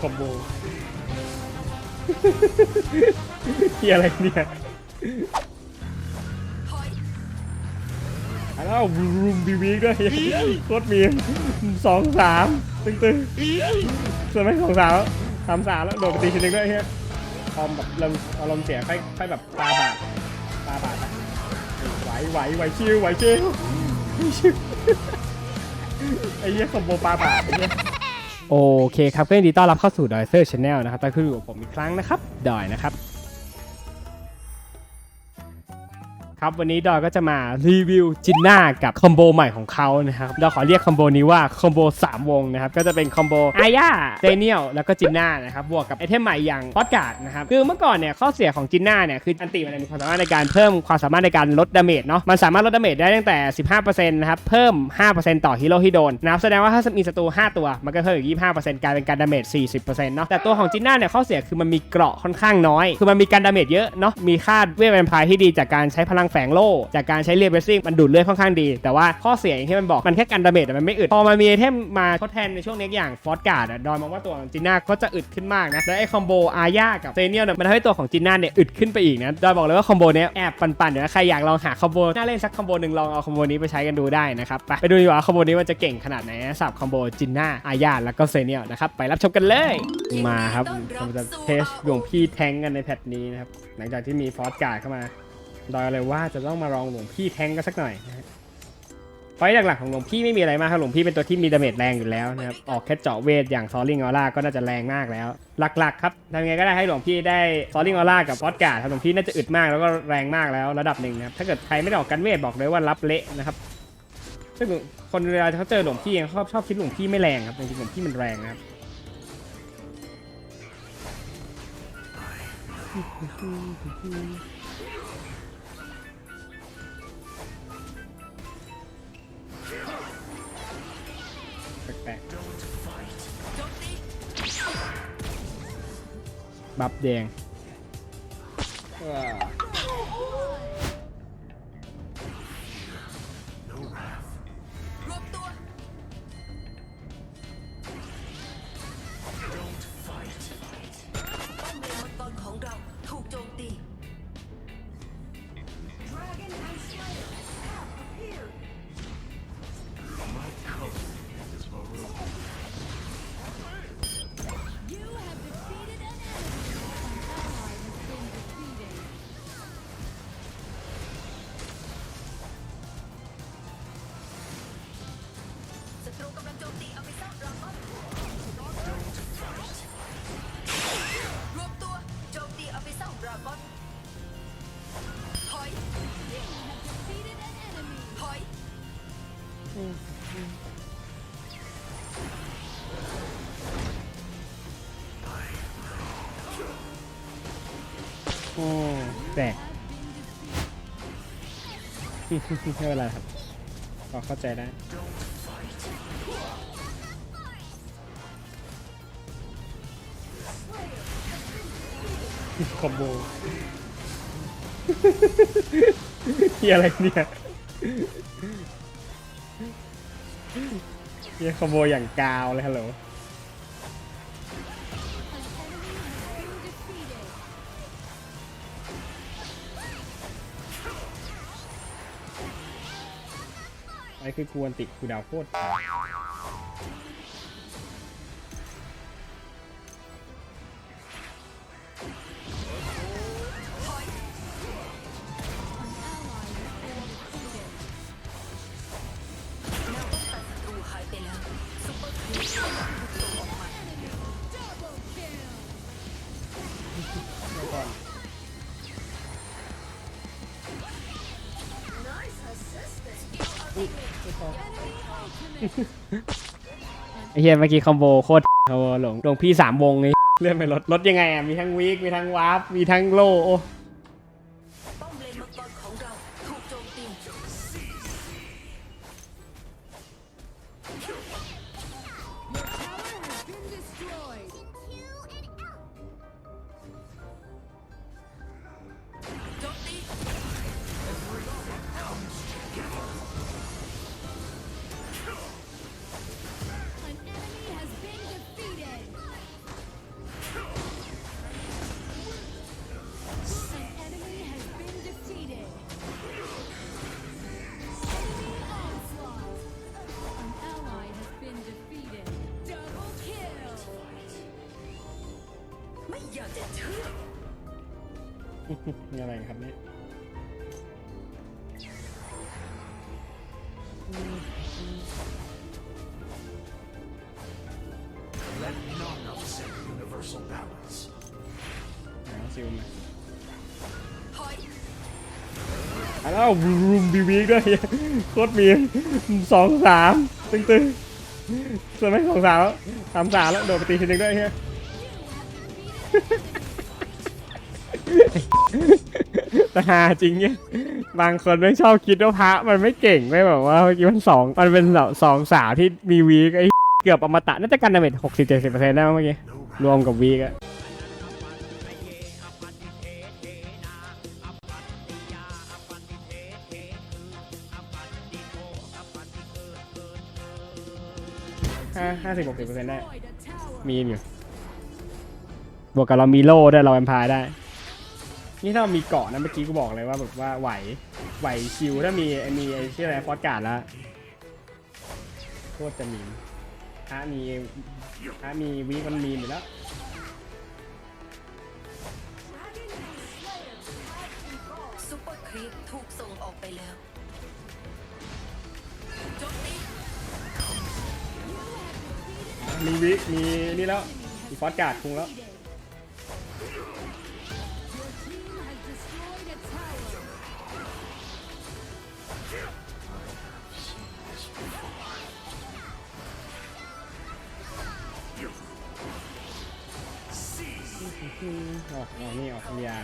คอมโบเฮียอะไรเนี่ยอ้าวรูมบีวีด้วยโคตรมีมสองสามตึงตึงส่วนไม่สองสามสามสามแล้วโดดไปตีทีนึงด้วยเฮียพร้อมแบบเริ่มอารมณ์เสียค่อยค่อยแบบตาบาดตาบาดนะไหวไหวไหวชิวไหวชิวชิวไอ้เหี้ยคอมโบปลาบาดไอ้เหี้ย โอเคครับก็ยินดีต้อนรับเข้าสู่ดอยเซอร์ชาแนลนะครับต้อนขึ้นอยู่กับผมอีกครั้งนะครับดอยนะครับ ครับวันนี้ดอยก็จะมารีวิวจินน่ากับคอมโบใหม่ของเขานะครับดอยขอเรียกคอมโบนี้ว่าคอมโบ3 วงนะครับก็จะเป็นคอมโบอาญาเดเนียลแล้วก็จินน่านะครับบวกกับไอเทมใหม่อย่างพอดการ์ดนะครับคือเมื่อก่อนเนี่ยข้อเสียของจินน่าเนี่ยคืออันติมันมีความสามารถในการเพิ่มความสามารถในการลดดาเมจเนาะมันสามารถลดดาเมจได้ตั้งแต่ 15%นะครับเพิ่ม 5%ต่อฮีโร่ที่โดนนะครับแสดงว่าถ้ามีศัตรู5ตัวมันก็เพิ่มอีก25%กลายเป็นการดาเมจ40%เนาะแต่ตัวของจินน่าเนี่ยข้อเสียคือมันมีเกราะค่อนข้างน้อย คือมันมีการดาเมจเยอะเนาะมีค่าเวทแวมไพร์ที่ดีจากการใช้พลังแฝงโล่จากการใช้เรียบเรสซิ่งมันดูดเลือดค่อนข้างดี แต่ว่าข้อเสียอย่างที่มันบอกมันแค่การดาเมจแต่มันไม่อึด พอมันมีไอเทมมาทดแทนในช่วงนี้อย่างฟอสการ์ดอะดอยมองว่าตัวของจินน่าก็จะอึดขึ้นมากนะและไอคอมโบอาญากับเซเนียลเนี่ยมันทำให้ตัวของจินน่าเนี่ยอึดขึ้นไปอีกนะดอยบอกเลยว่าคอมโบเนี้ยแอบปั่นๆเดี๋ยวนะใครอยากลองหาคอมโบน่าเล่นสักคอมโบหนึ่งลองเอาคอมโบนี้ไปใช้กันดูได้นะครับไปไปดูดีกว่าว่าคอมโบนี้มันจะเก่งขนาดไหนนะสำหรับคอมโบจินน่าอาญาแล้วก็เซเนียลนะครับไปรับชมกันเลยมาครับเราจะเทสหลวงพี่แทงกันในแพทนี้นะครับหลังจากที่มีฟอสการ์ดเข้ามา ดอยเลยว่าจะต้องมาลองหลวงพี่แทงกันสักหน่อยนะฮะไฟหลักๆของหลวงพี่ไม่มีอะไรมากครับหลวงพี่เป็นตัวที่มีดาเมจแรงอยู่แล้วนะครับออกแค่เจาะเวทอย่างซอลลิงออร่าก็น่าจะแรงมากแล้ว หลักๆครับทำยังไงก็ได้ให้หลวงพี่ได้ซอลลิงออร่ากับฟอสการ์ดครับหลวงพี่น่าจะอึดมากแล้วก็แรงมากแล้วระดับหนึ่งนะครับถ้าเกิดใครไม่ได้ออกกันเวทบอกเลยว่ารับเละนะครับซึ่งคนเวลาเขาเจอหลวงพี่เขาชอบชอบคิดหลวงพี่ไม่แรงครับจริงๆหลวงพี่มันแรงนะครับ บับแดง อ้แปลกไม่เป็นไรครับพอเข้าใจได้คอมโบเฮียอะไรเนี่ยเฮียคอมโบอย่างกาวเลยฮัลโหล ไอ้คือควรติกูดาวโคตร ไอ้เฮียเมื่อกี้คอมโบโคตรคอมโบหลงหลงพี่สามวงไงเลื่อนไปลดลดยังไงอะมีทั้งวีคมีทั้งวาร์ปมีทั้งโลโมีอะไรครับเนี่ย Let none upset universal balance. เอาซิลมาถอยอะแล้วรูมบีวีด้วยโคตรมีสองสามตึงตึงส่วนไม่สองสามแล้วสามสามแล้วโดดไปตีทีนึงด้วยเฮีย แต่หาจริงเนี่ยบางคนไม่ชอบคิดว่าพระมันไม่เก่งไม่แบบว่าเมื่อกี้มันสองมันเป็นสองสองสาวที่มีวีกไอ้เกือบอมตะน่าจะกันดาเมจหกสิบเจ็ดสิบเปอร์เซ็นต์ได้เมื่อกี้รวมกับวีกอะห้าห้าสิบหกสิบเปอร์เซ็นต์ได้มีอยู่บวกกับเรามีโล่ด้เราแอมพายได้ นี่ถ้าเรามีเกาะนะเมื่อกี้กูบอกเลยว่าแบบว่าไหวไหวชิวถ้ามีมีไอ้ชื่ออะไรฟอสการ์ดแล้วโคตรจะมีถ้ามีถ้ามีวีคมันมีอยู่แล้วซุปเปอร์ครีปถูกส่งออกไปแล้วโจมตีมีวิมีนี่แล้วมีฟอสการ์ดคุงแล้ว ออกออกนี่ออกยา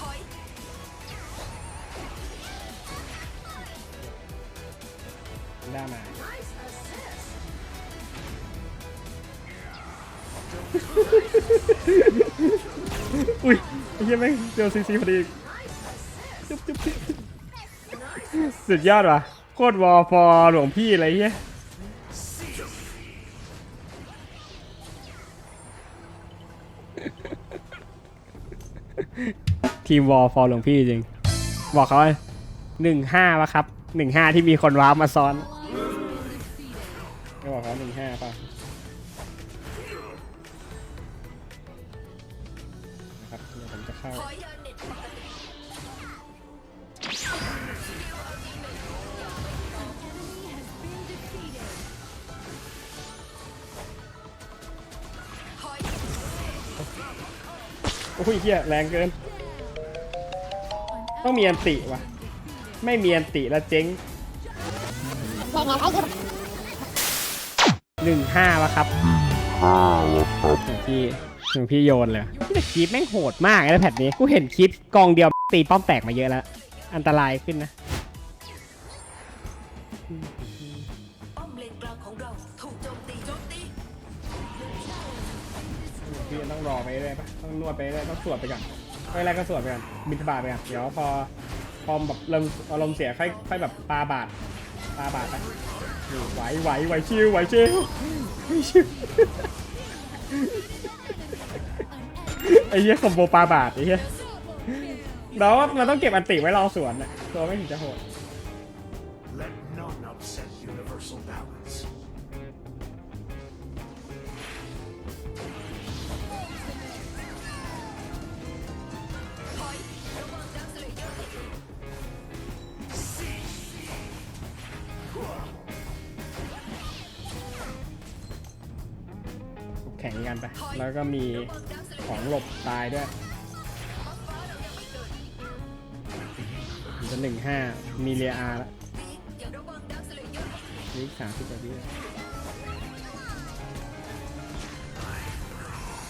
ถอยได้ม อุ้ยไอ้เหี้ยแม่งเจอซีซีพอดีจุ๊บจุ๊บจุ๊บสุดยอดว่ะโคตรวอลฟอร์หลวงพี่อะไรเงี้ยทีมวอลฟอร์หลวงพี่จริง บอกเขาหนึ่งห้าวะครับหนึ่งห้าที่มีคนว้ามาซ้อนไม่บอกเขาหนึ่งห้าป่ะ อ้ยเฮียแรงเกิน ต้องมีอันติว่ะไม่มีอันติแล้วเจ๊งหนึ่งห้าวะครับหลวงพี่หลวงพี่โยนเลยพี่แต่คลิปแม่งโหดมากนะแพทนี้กูเห็นคลิปกองเดียวตีป้อมแตกมาเยอะแล้ว อันตรายขึ้นนะป้อมเลนกลางของเราถูกโจมตีโจมตี พี่ต้องรอไปเรื่อยปะต้องนวดไปเรื่อยต้องสวดไปก่อนไม่อะไรก็สวดไปก่อนบินบาตไปก่อนเดี๋ยวพอพอแบบเริ่มอารมณ์เสียค่อยค่อยแบบปาบาทปาบาทไปนี่ไหวไหวไหวชิวไหวชิวไหวชิวไอ้เหี้ยคอมโบปาบาทไอ้เหี้ยเราว่ามันต้องเก็บอันติไว้รอสวนนะตัวไม่ถึงจะโหด งกันไป แล้วก็มีระวังดักสเลขเยอองร์หลบตายด้วยฟ้าเรายังไม่เกิดมันจะหนึ่งห้ามีเรียอาร์แล้วปีกอย่าระวังดักสเลเยอร์นี่สามสิบกว่าวิ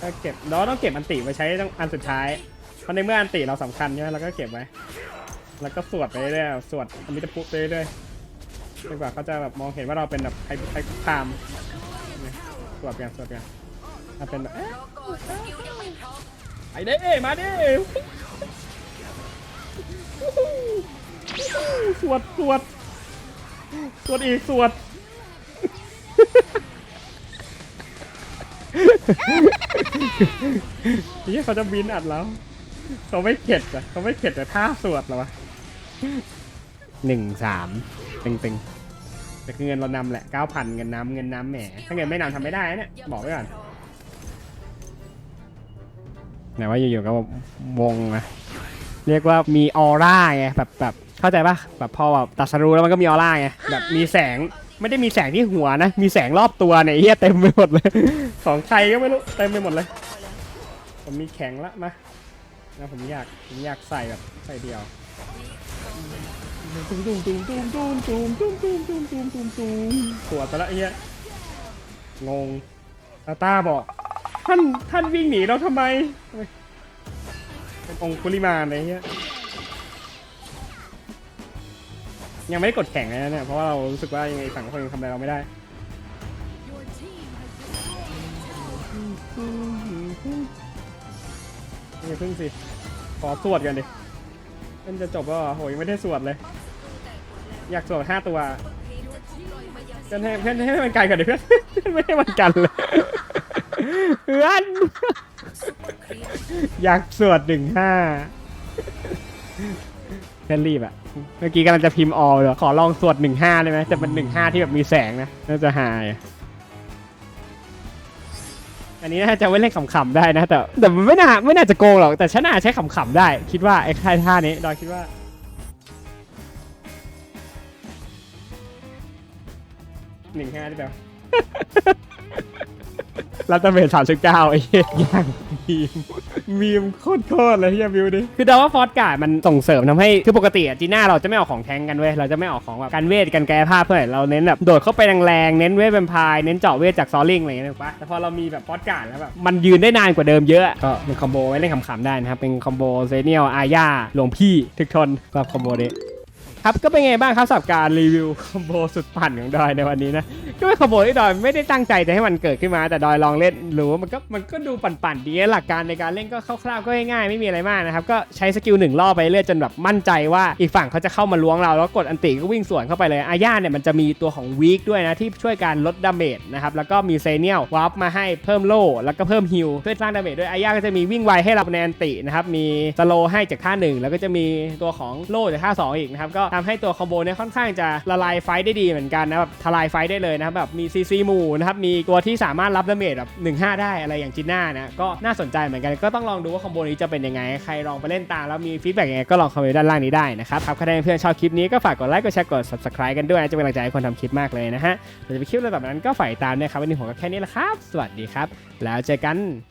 ก็เก็บเราต้องเก็บอันติไว้ใช้ต้องอันสุดท้าย เพราะในเมื่ออันติเราสำคัญใช่ไหมเราก็เก็บไว้ แล้วก็สวดไปเรื่อยๆสวดอมิตรพุทธไปเรื่อยๆจนกว่าเขาจะแบบมองเห็นว่าเราเป็นแบบไอ้ไอ้คุกคามเนี่ยสวดกันสวดกัน ถ้าเป็นแบบเอ๊ะรอก่อนสกิลยังไม่พร้อมไอ้เด้มาดิสวดสวดสวดอีกสวดนี่เขาจะบินอัดแล้วเขาไม่เข็ดอะเขาไม่เข็ดแต่ท่าสวดเหรอวะหนึ่งสามตึงตึงแต่คือเงินเรานำแหละเก้าพันเงินน้ำเงินน้ำแหมถ้าเงินไม่นำทำไม่ได้นะเนี่ยบอกไว้ก่อน ไหนว่าอยู่ๆก็วงนะเรียกว่ามีออร่าไงแบบแบบเข้าใจปะแบบพอแบบตัดสรู้แล้วมันก็มีออร่าไงแบบมีแสงไม่ได้มีแสงที่หัวนะ มีแสงรอบตัวเนี่ยเฮียเต็มไปหมดเลย ของใครก็ไม่รู้เต็มไปหมดเลย ผมมีแข็งละมาแล้วผมอยากผมอยากใส่แบบใส่เดียวตุ้มตุ้มตุ้มตุ้มตุ้มตุ้มตุ้มตุ้มตุ้มตุ้มตุ้มตุ้มปวดซะละไอ้เหี้ยงงตาตาบอก ท่านท่านวิ่งหนีเราทำไมเป็นองคุลิมาอะไรเงี้ยยังไม่ได้กดแข่งเลยนะเนี่ยเพราะว่าเรารู้สึกว่ายังไงฝั่งคนยังทำอะไรเราไม่ได้อย่าพึ่งสิขอสวดกันดิมันจะจบแล้วเหรอโหยังไม่ได้สวดเลย อยากสวดห้าตัวเพื่อนให้เพื่อนให้มันกันก่อนดิเพื่อนไม่ให้มันกันเลย เพื่อนอยากสวดหนึ่งห้าเพื่อนรีบอะเมื่อกี้กำลังจะพิมพ์ออเลยขอลองสวดหนึ่งห้าได้ไหมแต่เป็นหนึ่งห้าที่แบบมีแสงนะ น่าจะหาย อันนี้น่าจะไว้เล่นขำๆได้นะ แต่แต่มันไม่น่าไม่น่าจะโกงหรอก แต่ฉันน่าใช้ขำๆได้ คิดว่าไอ้ค่ายท่านี้ดอยคิดว่าหนึ่งห้าได้แบบ รัตเมทสามสิบเก้าไอ้เหี้ยย่างมีมมีมโคตรเลยเฮียวิวดิคือเดาว่าฟอสการ์ดมันส่งเสริมทำให้คือปกติอะจีน่าเราจะไม่ออกของแทงกันเว้ยเราจะไม่ออกของแบบการเวทกันแก้ผ้าเพื่อนเราเน้นแบบโดดเข้าไปแรงๆเน้นเวทเป็นพายเน้นเจาะเวทจากซอลลิงอะไรอย่างเงี้ยถูกปะแต่พอเรามีแบบฟอสการ์ดแล้วแบบมันยืนได้นานกว่าเดิมเยอะก็เป็นคอมโบไว้เล่นขำๆได้นะครับเป็นคอมโบเซเนียลอาญาหลวงพี่ทึกทนก็คอมโบนี้ครับก็เป็นไงบ้างครับสำหรับการรีวิวคอมโบสุดปั่นของดอยในวันนี้นะ ก็เป็นคอมโบที่ดอยไม่ได้ตั้งใจจะให้มันเกิดขึ้นมา แต่ดอยลองเล่นรู้ว่ามันก็มันก็ดูปั่นๆดีหลักการในการเล่นก็คร่าวๆก็ง่ายๆไม่มีอะไรมากนะครับก็ใช้สกิลหนึ่งล่อไปเรื่อยจนแบบมั่นใจว่าอีกฝั่งเขาจะเข้ามาล้วงเราแล้วกดอันติก็วิ่งสวนเข้าไปเลยอาญาเนี่ยมันจะมีตัวของวีคด้วยนะที่ช่วยการลดดาเมจนะครับแล้วก็มีเซเนียลวาร์ปมาให้เพิ่มโล่แล้วก็เพิ่มฮิลเพื่อสร้างดาเมจด้วยอาญาก็จะมีวิ่งไวให้เราในอันตินะครับมีสโลให้จากท่าหนึ่งแล้วก็จะมีตัวของโล่จากท่าสองอีกนะครับก็ทำให้ตัวคอมโบเนี่ยค่อนข้างจะละลายไฟได้ดีเหมือนกันนะแบบทลายไฟได้เลยนะครับแบบมีซีซีหมู่นะครับมีตัวที่สามารถรับดาเมจแบบ1 5 ได้อะไรอย่างจินน่านะก็น่าสนใจเหมือนกันก็ต้องลองดูว่าคอมโบนี้จะเป็นยังไงใครลองไปเล่นตามแล้วมีฟีดแบ็กยังไงก็ลองคอมเมนต์ด้านล่างนี้ได้นะครับครับใครเพื่อนชอบคลิปนี้ก็ฝากกดไลค์กดแชร์กด subscribe กันด้วยจะเป็นกำลังใจให้คนทำคลิปมากเลยนะฮะเราจะไปคลิปอะไรแบบนั้นก็ฝ่ายตามนะครับวันนี้ผมก็แค่นี้แหละครับ สวัสดีครับ แล้วเจอกัน